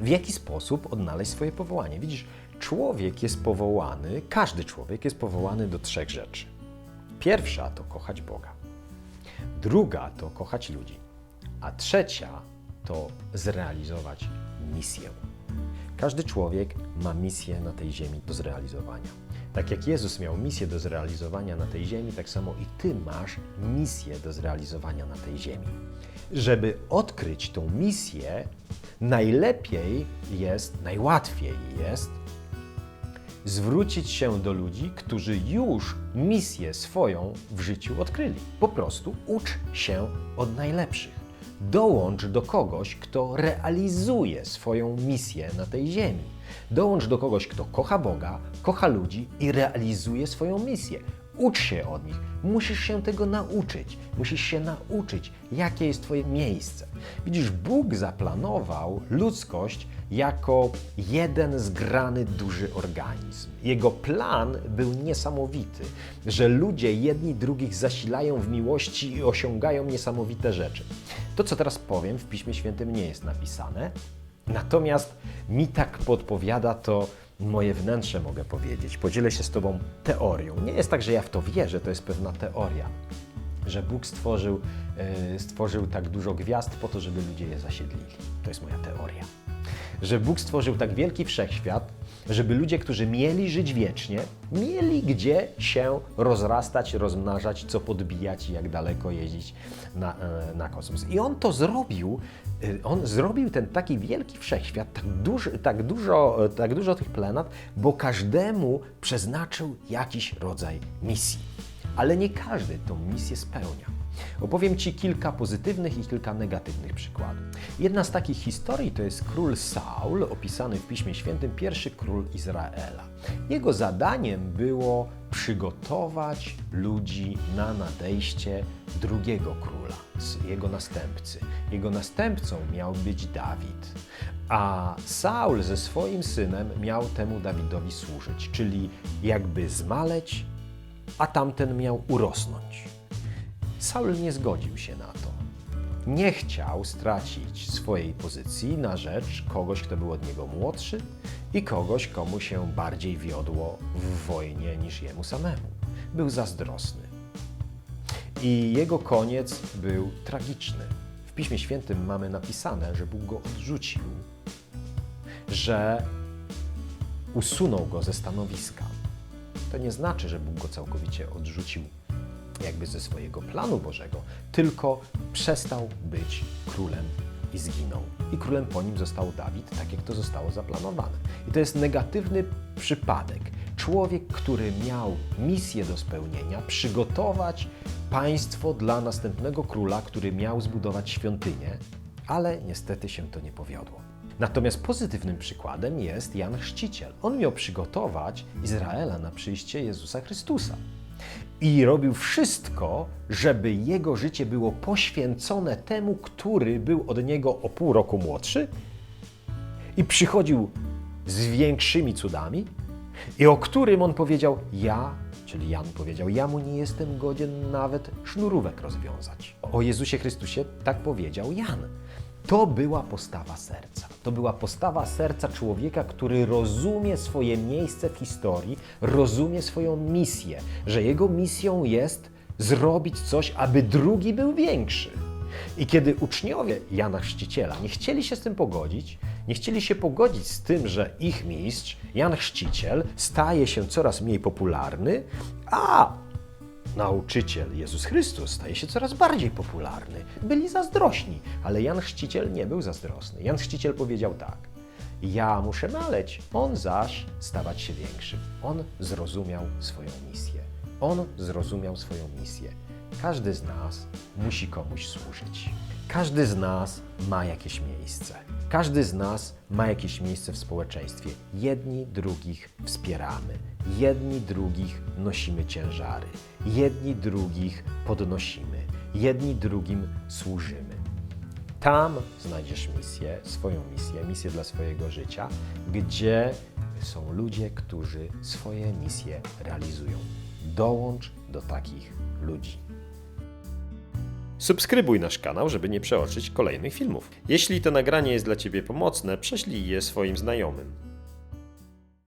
w jaki sposób odnaleźć swoje powołanie. Widzisz, człowiek jest powołany, każdy człowiek jest powołany do trzech rzeczy. Pierwsza to kochać Boga, druga to kochać ludzi, a trzecia to zrealizować misję. Każdy człowiek ma misję na tej ziemi do zrealizowania. Tak jak Jezus miał misję do zrealizowania na tej ziemi, tak samo i Ty masz misję do zrealizowania na tej ziemi. Żeby odkryć tą misję, najlepiej jest, najłatwiej jest zwrócić się do ludzi, którzy już misję swoją w życiu odkryli. Po prostu ucz się od najlepszych. Dołącz do kogoś, kto realizuje swoją misję na tej ziemi. Dołącz do kogoś, kto kocha Boga, kocha ludzi i realizuje swoją misję. Ucz się od nich. Musisz się tego nauczyć. Musisz się nauczyć, jakie jest Twoje miejsce. Widzisz, Bóg zaplanował ludzkość jako jeden zgrany duży organizm. Jego plan był niesamowity, że ludzie jedni drugich zasilają w miłości i osiągają niesamowite rzeczy. To, co teraz powiem, w Piśmie Świętym nie jest napisane, natomiast mi tak podpowiada to moje wnętrze, mogę powiedzieć. Podzielę się z Tobą teorią. Nie jest tak, że ja w to wierzę, to jest pewna teoria, że Bóg stworzył, yy, stworzył tak dużo gwiazd po to, żeby ludzie je zasiedlili. To jest moja teoria. Że Bóg stworzył tak wielki wszechświat, żeby ludzie, którzy mieli żyć wiecznie, mieli gdzie się rozrastać, rozmnażać, co podbijać i jak daleko jeździć na, e, na kosmos. I on to zrobił, y, on zrobił ten taki wielki wszechświat, tak, duży, tak, dużo, tak dużo tych planet, bo każdemu przeznaczył jakiś rodzaj misji. Ale nie każdy tą misję spełnia. Opowiem Ci kilka pozytywnych i kilka negatywnych przykładów. Jedna z takich historii to jest król Saul, opisany w Piśmie Świętym, pierwszy król Izraela. Jego zadaniem było przygotować ludzi na nadejście drugiego króla, jego następcy. Jego następcą miał być Dawid. A Saul ze swoim synem miał temu Dawidowi służyć, czyli jakby zmaleć, a tamten miał urosnąć. Saul nie zgodził się na to. Nie chciał stracić swojej pozycji na rzecz kogoś, kto był od niego młodszy i kogoś, komu się bardziej wiodło w wojnie niż jemu samemu. Był zazdrosny. I jego koniec był tragiczny. W Piśmie Świętym mamy napisane, że Bóg go odrzucił, że usunął go ze stanowiska. To nie znaczy, że Bóg go całkowicie odrzucił jakby ze swojego planu Bożego, tylko przestał być królem i zginął. I królem po nim został Dawid, tak jak to zostało zaplanowane. I to jest negatywny przypadek. Człowiek, który miał misję do spełnienia, przygotować państwo dla następnego króla, który miał zbudować świątynię, ale niestety się to nie powiodło. Natomiast pozytywnym przykładem jest Jan Chrzciciel. On miał przygotować Izraela na przyjście Jezusa Chrystusa i robił wszystko, żeby jego życie było poświęcone temu, który był od niego o pół roku młodszy i przychodził z większymi cudami, i o którym on powiedział: Ja, czyli Jan powiedział: Ja mu nie jestem godzien nawet sznurówek rozwiązać. O Jezusie Chrystusie tak powiedział Jan. To była postawa serca. To była postawa serca człowieka, który rozumie swoje miejsce w historii, rozumie swoją misję, że jego misją jest zrobić coś, aby drugi był większy. I kiedy uczniowie Jana Chrzciciela nie chcieli się z tym pogodzić, nie chcieli się pogodzić z tym, że ich mistrz, Jan Chrzciciel, staje się coraz mniej popularny, a nauczyciel Jezus Chrystus staje się coraz bardziej popularny. Byli zazdrośni, ale Jan Chrzciciel nie był zazdrosny. Jan Chrzciciel powiedział tak: Ja muszę maleć, on zaś stawać się większy. On zrozumiał swoją misję. On zrozumiał swoją misję. Każdy z nas musi komuś służyć. Każdy z nas ma jakieś miejsce. Każdy z nas ma jakieś miejsce w społeczeństwie. Jedni drugich wspieramy, jedni drugich nosimy ciężary, jedni drugich podnosimy, jedni drugim służymy. Tam znajdziesz misję, swoją misję, misję dla swojego życia, gdzie są ludzie, którzy swoje misje realizują. Dołącz do takich ludzi. Subskrybuj nasz kanał, żeby nie przeoczyć kolejnych filmów. Jeśli to nagranie jest dla Ciebie pomocne, prześlij je swoim znajomym.